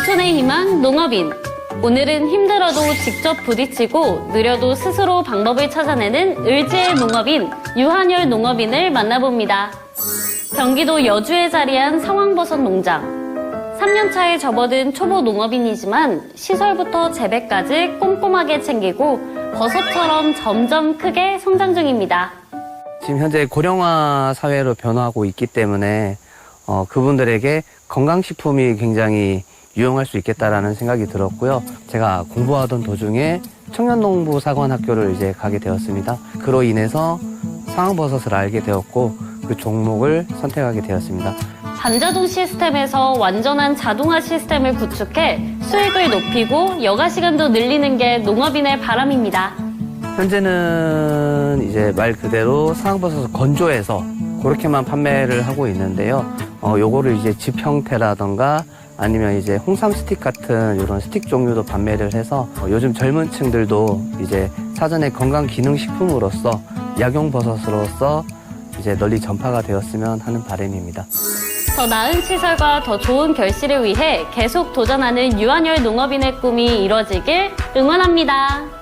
농촌의 희망 농업인. 오늘은 힘들어도 직접 부딪히고 느려도 스스로 방법을 찾아내는 을지의 농업인 유한열 농업인을 만나봅니다. 경기도 여주에 자리한 상황버섯 농장. 3년차에 접어든 초보 농업인이지만 시설부터 재배까지 꼼꼼하게 챙기고 버섯처럼 점점 크게 성장 중입니다. 지금 현재 고령화 사회로 변화하고 있기 때문에 어, 그분들에게 건강식품이 굉장히 유용할 수 있겠다라는 생각이 들었고요. 제가 공부하던 도중에 청년농부사관학교를 이제 가게 되었습니다. 그로 인해서 상황버섯을 알게 되었고 그 종목을 선택하게 되었습니다. 반자동 시스템에서 완전한 자동화 시스템을 구축해 수익을 높이고 여가 시간도 늘리는 게 농업인의 바람입니다. 현재는 이제 말 그대로 상황버섯을 건조해서 그렇게만 판매를 하고 있는데요. 어, 요거를 이제 집 형태라던가 아니면 이제 홍삼 스틱 같은 이런 스틱 종류도 판매를 해서 어, 요즘 젊은 층들도 이제 사전에 건강 기능 식품으로서 약용 버섯으로서 이제 널리 전파가 되었으면 하는 바람입니다. 더 나은 시설과 더 좋은 결실을 위해 계속 도전하는 유한열 농업인의 꿈이 이뤄지길 응원합니다.